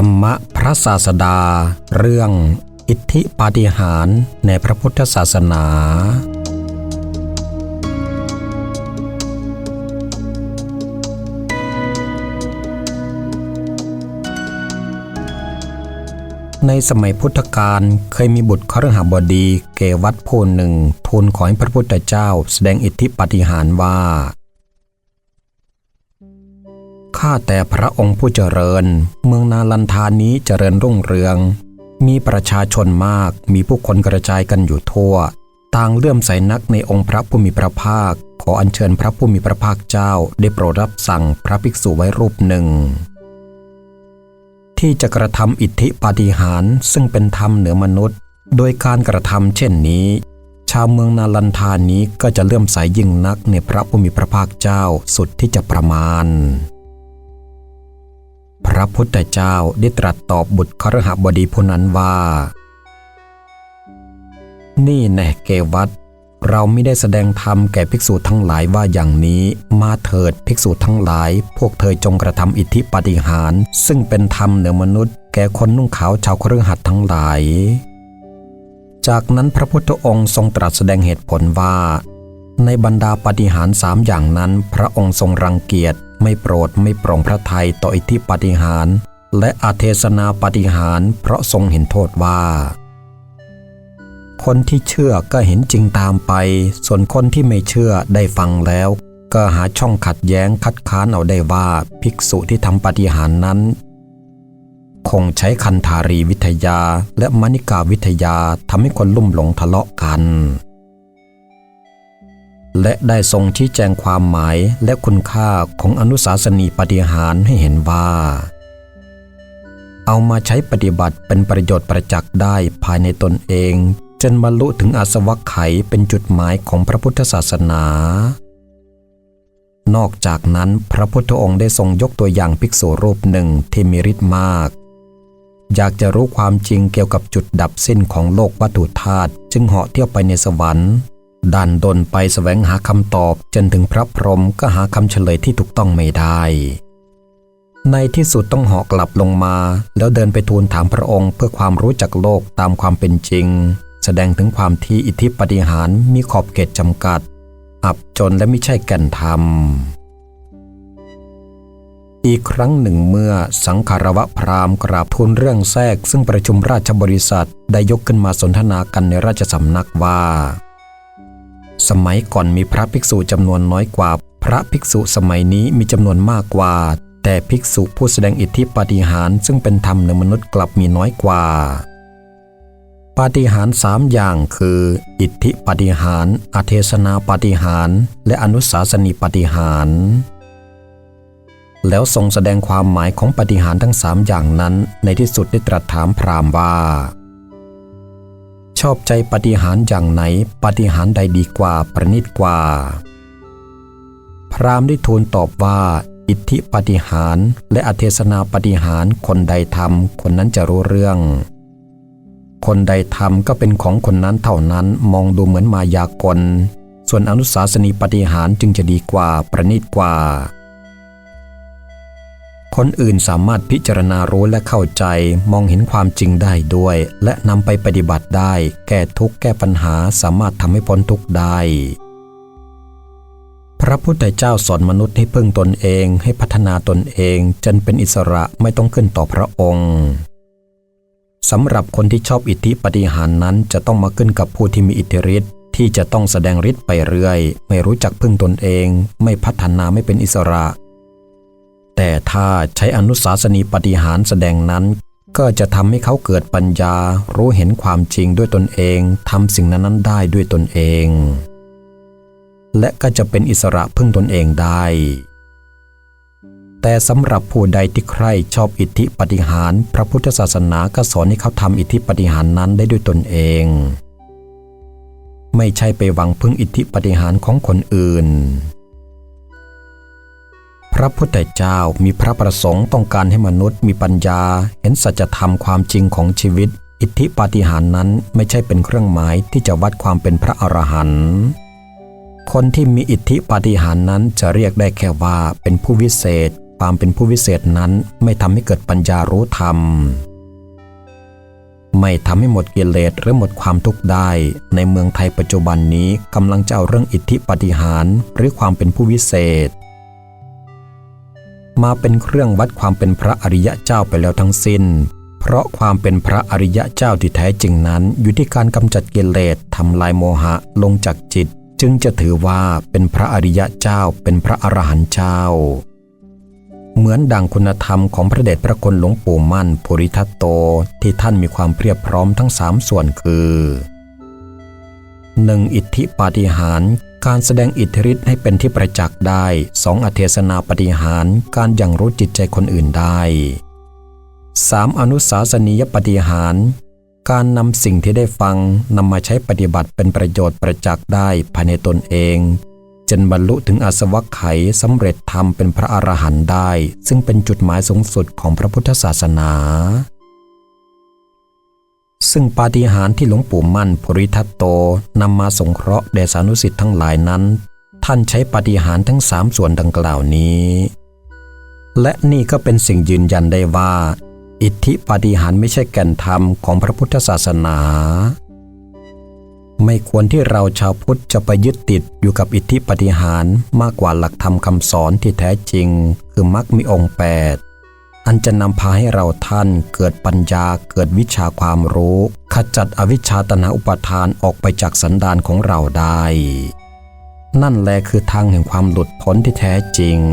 รรมะพระศาสดา เรื่องอิทธิปาฏิหาริย์ในพระพุทธศาสนา ในสมัยพุทธกาลเคยมีบุตรครหบดีเกวัตผู้หนึ่งทูลขอให้พระพุทธเจ้าแสดงอิทธิปาฏิหาริย์ว่า ข้าแต่พระองค์ผู้เจริญ เมืองนาลันทานี้เจริญรุ่งเรือง มีประชาชนมากมีผู้คนกระจายกันอยู่ทั่ว ต่างเลื่อมใสนักในองค์พระผู้มีพระภาค ขออัญเชิญพระผู้มีพระภาคเจ้าได้โปรดรับสั่งพระภิกษุไว้รูปหนึ่ง ที่จะกระทำอิทธิปาฏิหาริย์ซึ่งเป็นธรรมเหนือมนุษย์ โดยการกระทำเช่นนี้ชาวเมืองนาลันทานี้ก็จะเลื่อมใสยิ่งนักในพระผู้มีพระภาคเจ้าสุดที่จะประมาณ ระพุทธเจ้าได้ตรัสตอบบุตรครหบดีผู้นั้นว่า นี่แน่เกวัตเราไม่ได้แสดงธรรมแก่ภิกษุทั้งหลายว่าอย่างนี้มาเถิดภิกษุทั้งหลาย พวกเธอจงกระทำอิทธิปาฏิหาริย์ซึ่งเป็นธรรมเหนือมนุษย์ แก่คนนุ่งขาวชาวครือหัดทั้งหลาย จากนั้นพระพุทธองค์ทรงตรัสแสดงเหตุผลว่า ในบรรดาปาฏิหาริย์สามอย่างนั้น พระองค์ทรงรังเกียจ ไม่โปรดไม่ปร่งพระทัยต่ออิทธิปฏิหาร และอาเทศนาปฏิหารเพราะทรงเห็นโทษว่า คนที่เชื่อก็เห็นจริงตามไป ส่วนคนที่ไม่เชื่อได้ฟังแล้ว ก็หาช่องขัดแย้งคัดค้านเอาได้ว่าภิกษุที่ทำปฏิหารนั้น คงใช้คันธารีวิทยาและมณิกาวิทยาทำให้คนลุ่มหลงทะเลาะกัน และได้ทรงชี้แจงความหมายและคุณค่าของอนุสาสนีปฏิหารให้เห็นว่า เอามาใช้ปฏิบัติเป็นประโยชน์ประจักษ์ได้ภายในตนเอง จนบรรลุถึงอาสวัคไขเป็นจุดหมายของพระพุทธศาสนา นอกจากนั้นพระพุทธองค์ได้ทรงยกตัวอย่างภิกษุรูปหนึ่งที่มีฤทธิ์มาก อยากจะรู้ความจริงเกี่ยวกับจุดดับสิ้นของโลกวัตถุธาตุจึงเหาะเที่ยวไปในสวรรค์ ดันดนไปแสวงหาคำตอบจนถึงพระพรหมก็หาคำเฉลยที่ถูกต้องไม่ได้ ในที่สุดต้องเหาะกลับลงมา แล้วเดินไปทูลถามพระองค์เพื่อความรู้จักโลกตามความเป็นจริง แสดงถึงความที่อิทธิปฏิหารมีขอบเขตจำกัด อับจนและไม่ใช่แก่นธรรม อีกครั้งหนึ่งเมื่อสังคารวะพราหมณ์กราบทูลเรื่องแทรก ซึ่งประชุมราชบริษัทได้ยกขึ้นมาสนทนากันในราชสำนักว่า สมัยก่อนมีพระภิกษุจำนวนน้อยกว่า พระภิกษุสมัยนี้มีจำนวนมากกว่า แต่ภิกษุผู้แสดงอิทธิปาฏิหาริย์ซึ่งเป็นธรรมในมนุษย์กลับมีน้อยกว่าปาฏิหาริย์สามอย่างคือ อิทธิปาฏิหาริย์อเทศนาปาฏิหาริย์และอนุสาสนีปาฏิหาริย์แล้วทรงแสดงความหมายของปาฏิหาริย์ทั้งสามอย่างนั้น ในที่สุดได้ตรัสถามพราหมณ์ว่า ชอบใจปฏิหารอย่างไหนปฏิหารใดดีกว่าประณีตกว่า พราหมณ์ได้ทูลตอบว่า อิทธิปฏิหารและอเทศนาปฏิหารคนใดทำคนนั้นจะรู้เรื่อง คนใดทำก็เป็นของคนนั้นเท่านั้นมองดูเหมือนมายากล ส่วนอนุสาสนีปฏิหารจึงจะดีกว่าประณีตกว่า คนอื่นสามารถพิจารณารู้และเข้าใจ มองเห็นความจริงได้ด้วย และนำไปปฏิบัติได้ แก้ทุกข์แก้ปัญหาสามารถทำให้พ้นทุกข์ได้ พระพุทธเจ้าสอนมนุษย์ให้พึ่งตนเองให้พัฒนาตนเอง จนเป็นอิสระไม่ต้องขึ้นต่อพระองค์สำหรับคนที่ชอบอิทธิปฏิหารนั้นจะต้องมาขึ้นกับผู้ที่มีอิทธิฤทธิ์ที่จะต้องแสดงฤทธิ์ไปเรื่อย ไม่รู้จักพึ่งตนเอง ไม่พัฒนาไม่เป็นอิสระ แต่ถ้าใช้อนุสาสนีปฏิหารแสดงนั้น ก็จะทำให้เขาเกิดปัญญา รู้เห็นความจริงด้วยตนเองทำสิ่งนั้นๆได้ด้วยตนเอง และก็จะเป็นอิสระพึ่งตนเองได้ แต่สำหรับผู้ใดที่ใคร่ชอบอิทธิปฏิหาร พระพุทธศาสนาก็สอนให้เขาทำอิทธิปฏิหารนั้นได้ด้วยตนเอง ไม่ใช่ไปหวังพึ่งอิทธิปฏิหารของคนอื่น พระพุทธเจ้ามีพระประสงค์ต้องการให้มนุษย์มีปัญญา เห็นสัจธรรมความจริงของชีวิต อิทธิปาฏิหาริย์นั้นไม่ใช่เป็นเครื่องหมายที่จะวัดความเป็นพระอรหันต์คนที่มีอิทธิปาฏิหาริย์นั้นจะเรียกได้แค่ว่าเป็นผู้วิเศษ ความเป็นผู้วิเศษนั้นไม่ทำให้เกิดปัญญารู้ธรรม ไม่ทำให้หมดกิเลสหรือหมดความทุกข์ได้ ในเมืองไทยปัจจุบันนี้กำลังจะเอาเรื่องอิทธิปาฏิหารย์หรือความเป็นผู้วิเศษ มาเป็นเครื่องวัดความเป็นพระอริยะเจ้าไปแล้วทั้งสิ้น เพราะความเป็นพระอริยะเจ้าที่แท้จริงนั้น อยู่ที่การกำจัดกิเลสทำลายโมหะลงจากจิต จึงจะถือว่าเป็นพระอริยะเจ้าเป็นพระอรหันต์เจ้า เหมือนดังคุณธรรมของพระเดชพระคุณหลวงปู่มั่นภูริทัตโตที่ท่านมีความเพียบพร้อมทั้งสามส่วนคือ 1. อิทธิปาฏิหาริย์ การแสดงอิทธิฤทธิ์ให้เป็นที่ประจักษ์ได้ 2. องอเทศนาปฏิหารการยังรู้จิตใจคนอื่นได้ 3. อนุสาสนียปฏิหารการนำสิ่งที่ได้ฟังนำมาใช้ปฏิบัติเป็นประโยชน์ประจักษ์ได้ภายในตนเองจนบรรลุถึงอสวัคไขยสำเร็จธรรมเป็นพระอรหันต์ได้ ซึ่งเป็นจุดหมายสูงสุดของพระพุทธศาสนา ซึ่งปาฏิหาริย์ที่หลวงปู่มั่นภูริทัตโตนำมาสงเคราะห์แด่สานุสิทธิ์ทั้งหลายนั้น ท่านใช้ปาฏิหาริย์ทั้งสามส่วนดังกล่าวนี้ และนี่ก็เป็นสิ่งยืนยันได้ว่า อิทธิปาฏิหาริย์ไม่ใช่แก่นธรรมของพระพุทธศาสนา ไม่ควรที่เราชาวพุทธจะไปยึดติดอยู่กับอิทธิปาฏิหาริย์มากกว่าหลักธรรมคำสอนที่แท้จริง คือมรรคมีองค์แปด อันจะนำพาให้เราท่านเกิดปัญญาเกิดวิชาความรู้ ขจัดอวิชชาตนาอุปาทานออกไปจากสันดานของเราได้ นั่นแหละคือทางแห่งความหลุดพ้นที่แท้จริง「